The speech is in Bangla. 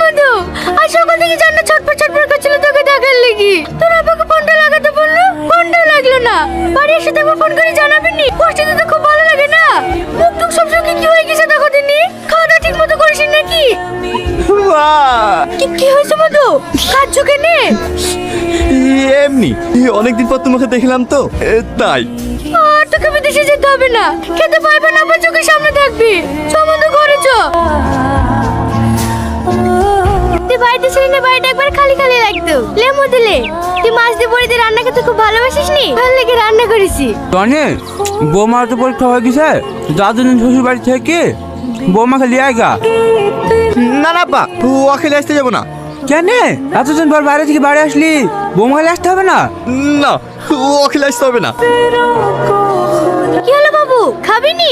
মধু আর সকাল থেকে জান্না ছটফট ছটফট করছিল তোকে দেখার লেগে। তোর আব্বাকে ফোনটা লাগাতে বলল? ফোনটা লাগল না। বাড়ি এসে দেখো ফোন করে জানাবেন? নি কষ্টে তো খুব ভালো লাগে না। মুখ টুক সব সঙ্গে কি হয়ে গেছে দেখো দিনই খাওয়া দাওয়া ঠিক মতো করিস নাকি? কি কি হয়েছে মধু? কাজ কেনে? এমনি অনেকদিন পর তোমাকে দেখলাম তো। তাই। আর তোকে বিদেশে যেতে হবে না। খেতে পারবে না আবার চোখের সামনে বাড়িতে ছিলি না বাড়িটা একবার খালি খালি লাগতো। লেমো দিলে তুই মাছ দিয়ে বড়ি দিয়ে রান্না করতে খুব ভালোবাসিস নি ভালো লেগে রান্না করেছি। টনি বৌমার তো পরীক্ষা হয়ে গেছে দাদুদিন শ্বশুর বাড়ি থেকে বৌমাকে লিয়ে আয়গা না না আপা ও খেলে আসতে যাব না। কেন? এতদিন পর বাইরে থেকে বাড়ি আসলি বৌমাকে আসতে হবে না? না ও খেলে আসতে হবে না। কি হলো বাবু খাবি নি